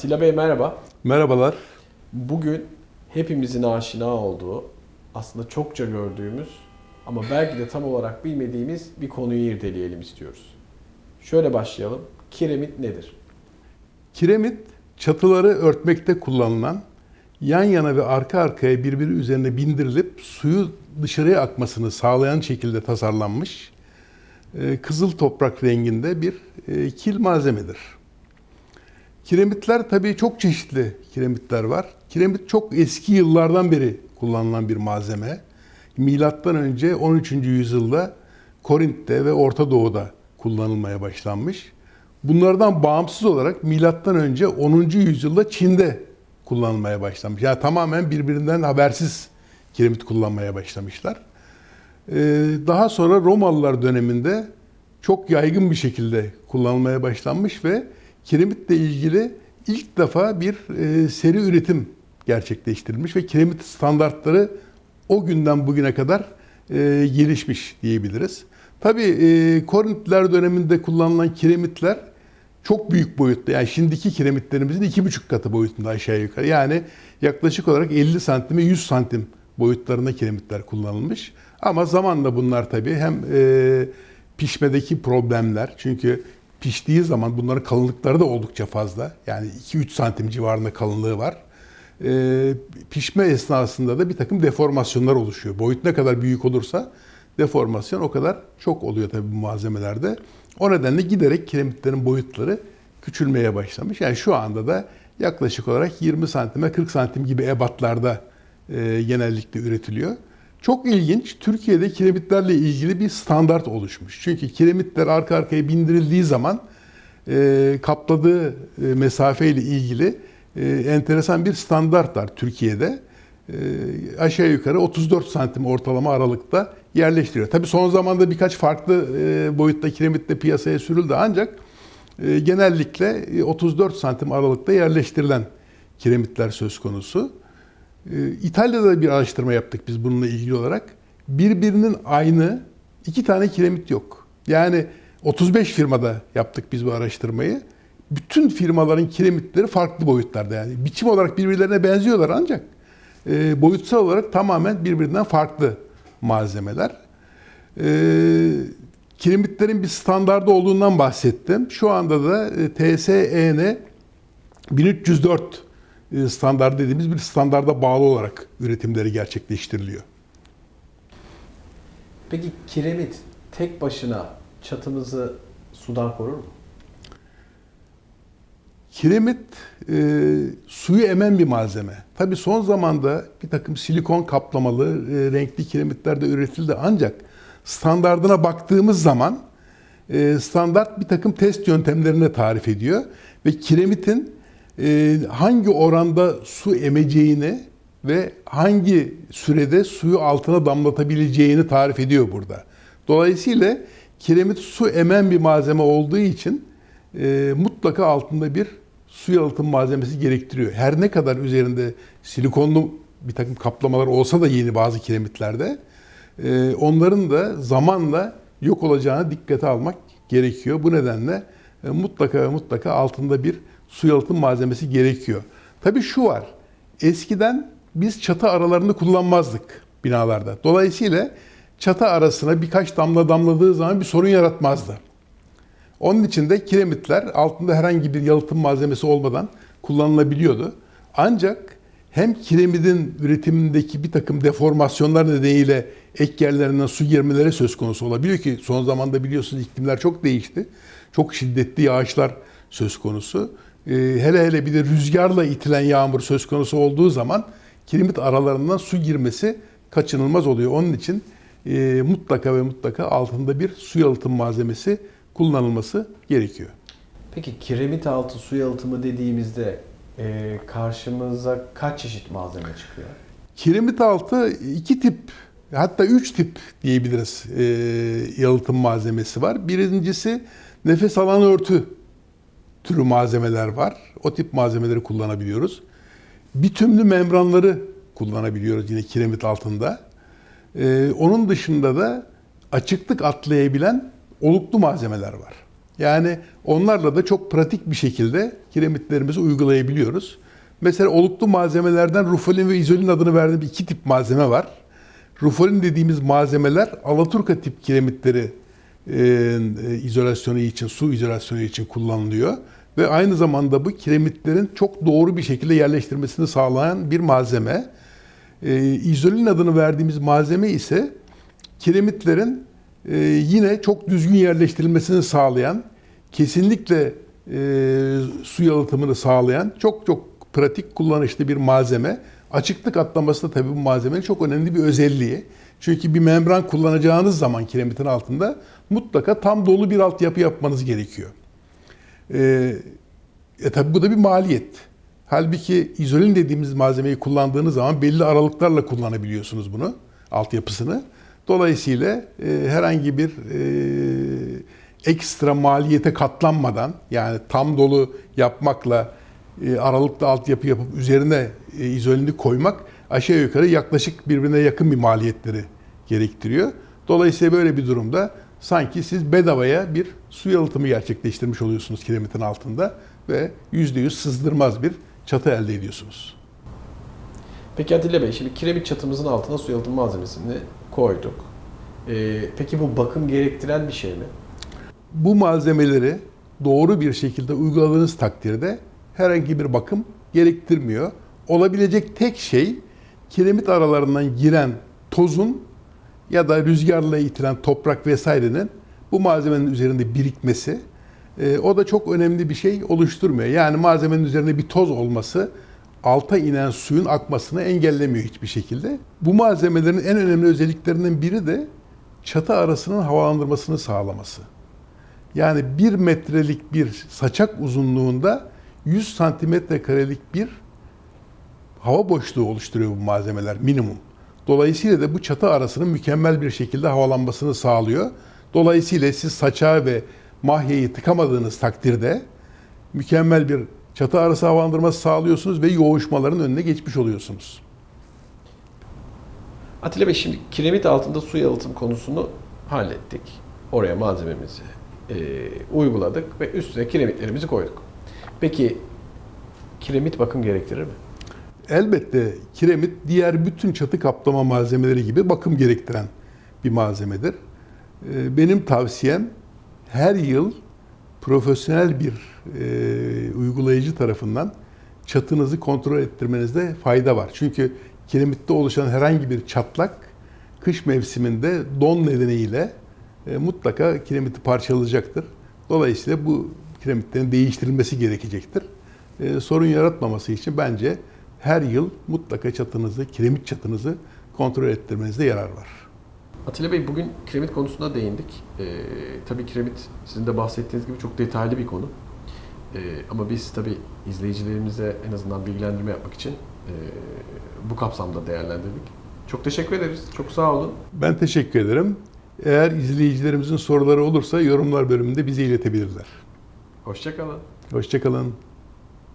Atilla Bey merhaba. Merhabalar. Bugün hepimizin aşina olduğu, aslında çokça gördüğümüz ama belki de tam olarak bilmediğimiz bir konuyu irdeleyelim istiyoruz. Şöyle başlayalım. Kiremit nedir? Kiremit çatıları örtmekte kullanılan yan yana ve arka arkaya birbiri üzerine bindirilip suyu dışarıya akmasını sağlayan şekilde tasarlanmış e, kızıl toprak renginde bir e, kil malzemedir. Kiremitler tabii çok çeşitli kiremitler var. Kiremit çok eski yıllardan beri kullanılan bir malzeme. Milattan önce 13. yüzyılda Korint'te ve Orta Doğu'da kullanılmaya başlanmış. Bunlardan bağımsız olarak milattan önce 10. yüzyılda Çin'de kullanılmaya başlamış. Yani tamamen birbirinden habersiz kiremit kullanmaya başlamışlar. Ee, Daha sonra Romalılar döneminde çok yaygın bir şekilde kullanılmaya başlanmış ve kiremitle ilgili ilk defa bir e, seri üretim gerçekleştirilmiş ve kiremit standartları o günden bugüne kadar e, gelişmiş diyebiliriz. Tabii e, Korintliler döneminde kullanılan kiremitler çok büyük boyutta. Yani şimdiki kiremitlerimizin iki buçuk katı boyutunda aşağı yukarı. Yani yaklaşık olarak 50 santime 100 santim boyutlarında kiremitler kullanılmış. Ama zamanla bunlar tabii hem e, pişmedeki problemler çünkü piştiği zaman bunların kalınlıkları da oldukça fazla. Yani 2-3 santim civarında kalınlığı var. E, pişme esnasında da bir takım deformasyonlar oluşuyor. Boyut ne kadar büyük olursa deformasyon o kadar çok oluyor tabii bu malzemelerde. O nedenle giderek kiremitlerin boyutları küçülmeye başlamış. Yani şu anda da yaklaşık olarak 20 santime 40 santim gibi ebatlarda e, genellikle üretiliyor. Çok ilginç, Türkiye'de kiremitlerle ilgili bir standart oluşmuş. Çünkü kiremitler arka arkaya bindirildiği zaman e, kapladığı e, mesafeyle ilgili e, enteresan bir standart var Türkiye'de. E, aşağı yukarı 34 santim ortalama aralıkta yerleştiriyor. Tabii son zamanda birkaç farklı e, boyutta kiremit de piyasaya sürüldü ancak e, genellikle e, 34 santim aralıkta yerleştirilen kiremitler söz konusu. E, İtalya'da bir araştırma yaptık biz bununla ilgili olarak. Birbirinin aynı iki tane kiremit yok. Yani 35 firmada yaptık biz bu araştırmayı. Bütün firmaların kiremitleri farklı boyutlarda yani. Biçim olarak birbirlerine benziyorlar ancak e, boyutsal olarak tamamen birbirinden farklı malzemeler. E, kiremitlerin bir standardı olduğundan bahsettim. Şu anda da e, TSEN 1304 e, standart dediğimiz bir standarda bağlı olarak üretimleri gerçekleştiriliyor. Peki kiremit tek başına çatımızı sudan korur mu? Kiremit e, suyu emen bir malzeme. Tabi son zamanda bir takım silikon kaplamalı e, renkli kiremitler de üretildi ancak standardına baktığımız zaman e, standart bir takım test yöntemlerini tarif ediyor ve kiremitin e, hangi oranda su emeceğini ve hangi sürede suyu altına damlatabileceğini tarif ediyor burada. Dolayısıyla kiremit su emen bir malzeme olduğu için e, mutlaka altında bir su yalıtım malzemesi gerektiriyor. Her ne kadar üzerinde silikonlu bir takım kaplamalar olsa da yeni bazı kiremitlerde e, onların da zamanla yok olacağını dikkate almak gerekiyor. Bu nedenle e, mutlaka mutlaka altında bir su yalıtım malzemesi gerekiyor. Tabii şu var. Eskiden biz çatı aralarını kullanmazdık binalarda. Dolayısıyla çatı arasına birkaç damla damladığı zaman bir sorun yaratmazdı. Onun için de kiremitler altında herhangi bir yalıtım malzemesi olmadan kullanılabiliyordu. Ancak hem kiremitin üretimindeki bir takım deformasyonlar nedeniyle ek yerlerinden su girmeleri söz konusu olabiliyor ki son zamanda biliyorsunuz iklimler çok değişti. Çok şiddetli yağışlar söz konusu. Ee, hele hele bir de rüzgarla itilen yağmur söz konusu olduğu zaman kiremit aralarından su girmesi kaçınılmaz oluyor. Onun için e, mutlaka ve mutlaka altında bir su yalıtım malzemesi kullanılması gerekiyor. Peki kiremit altı su yalıtımı dediğimizde e, karşımıza kaç çeşit malzeme çıkıyor? Kiremit altı iki tip hatta üç tip diyebiliriz e, yalıtım malzemesi var. Birincisi nefes alan örtü türü malzemeler var. O tip malzemeleri kullanabiliyoruz. Bitümlü membranları kullanabiliyoruz yine kiremit altında. E, onun dışında da açıklık atlayabilen oluklu malzemeler var. Yani onlarla da çok pratik bir şekilde kiremitlerimizi uygulayabiliyoruz. Mesela oluklu malzemelerden rufolin ve izolin adını verdiğim iki tip malzeme var. Rufolin dediğimiz malzemeler Alaturka tip kiremitleri e, izolasyonu için, su izolasyonu için kullanılıyor. Ve aynı zamanda bu kiremitlerin çok doğru bir şekilde yerleştirmesini sağlayan bir malzeme. E, izolin adını verdiğimiz malzeme ise kiremitlerin e, yine çok düzgün yerleştirilmesini sağlayan, kesinlikle e, su yalıtımını sağlayan çok çok pratik kullanışlı bir malzeme. Açıklık atlaması da tabii bu malzemenin çok önemli bir özelliği. Çünkü bir membran kullanacağınız zaman kiremitin altında mutlaka tam dolu bir altyapı yapmanız gerekiyor. E, e tabi bu da bir maliyet. Halbuki izolin dediğimiz malzemeyi kullandığınız zaman belli aralıklarla kullanabiliyorsunuz bunu, altyapısını. Dolayısıyla e, herhangi bir e, ekstra maliyete katlanmadan yani tam dolu yapmakla e, aralıklı altyapı yapıp üzerine e, izolini koymak aşağı yukarı yaklaşık birbirine yakın bir maliyetleri gerektiriyor. Dolayısıyla böyle bir durumda sanki siz bedavaya bir su yalıtımı gerçekleştirmiş oluyorsunuz kiremitin altında ve %100 sızdırmaz bir çatı elde ediyorsunuz. Peki Atilla Bey, şimdi kiremit çatımızın altına su yalıtım malzemesini koyduk. Ee, peki bu bakım gerektiren bir şey mi? Bu malzemeleri doğru bir şekilde uyguladığınız takdirde herhangi bir bakım gerektirmiyor. Olabilecek tek şey kiremit aralarından giren tozun ya da rüzgarla itilen toprak vesairenin bu malzemenin üzerinde birikmesi. Ee, o da çok önemli bir şey oluşturmuyor. Yani malzemenin üzerinde bir toz olması alta inen suyun akmasını engellemiyor hiçbir şekilde. Bu malzemelerin en önemli özelliklerinden biri de çatı arasının havalandırmasını sağlaması. Yani bir metrelik bir saçak uzunluğunda 100 santimetre karelik bir hava boşluğu oluşturuyor bu malzemeler minimum. Dolayısıyla da bu çatı arasının mükemmel bir şekilde havalanmasını sağlıyor. Dolayısıyla siz saçağı ve mahyeyi tıkamadığınız takdirde mükemmel bir çatı arası havalandırması sağlıyorsunuz ve yoğuşmaların önüne geçmiş oluyorsunuz. Atilla Bey şimdi kiremit altında su yalıtım konusunu hallettik. Oraya malzememizi e, uyguladık ve üstüne kiremitlerimizi koyduk. Peki kiremit bakım gerektirir mi? Elbette kiremit diğer bütün çatı kaplama malzemeleri gibi bakım gerektiren bir malzemedir. Ee, Benim tavsiyem her yıl profesyonel bir e, uygulayıcı tarafından çatınızı kontrol ettirmenizde fayda var. Çünkü kiremitte oluşan herhangi bir çatlak kış mevsiminde don nedeniyle e, mutlaka kiremiti parçalayacaktır. Dolayısıyla bu kiremitlerin değiştirilmesi gerekecektir. E, sorun yaratmaması için bence her yıl mutlaka çatınızı, kiremit çatınızı kontrol ettirmenizde yarar var. Atilla Bey bugün kiremit konusuna değindik. Ee, tabii kiremit sizin de bahsettiğiniz gibi çok detaylı bir konu. Ee, ama biz tabii izleyicilerimize en azından bilgilendirme yapmak için e, bu kapsamda değerlendirdik. Çok teşekkür ederiz. Çok sağ olun. Ben teşekkür ederim. Eğer izleyicilerimizin soruları olursa yorumlar bölümünde bize iletebilirler. Hoşçakalın. Hoşçakalın.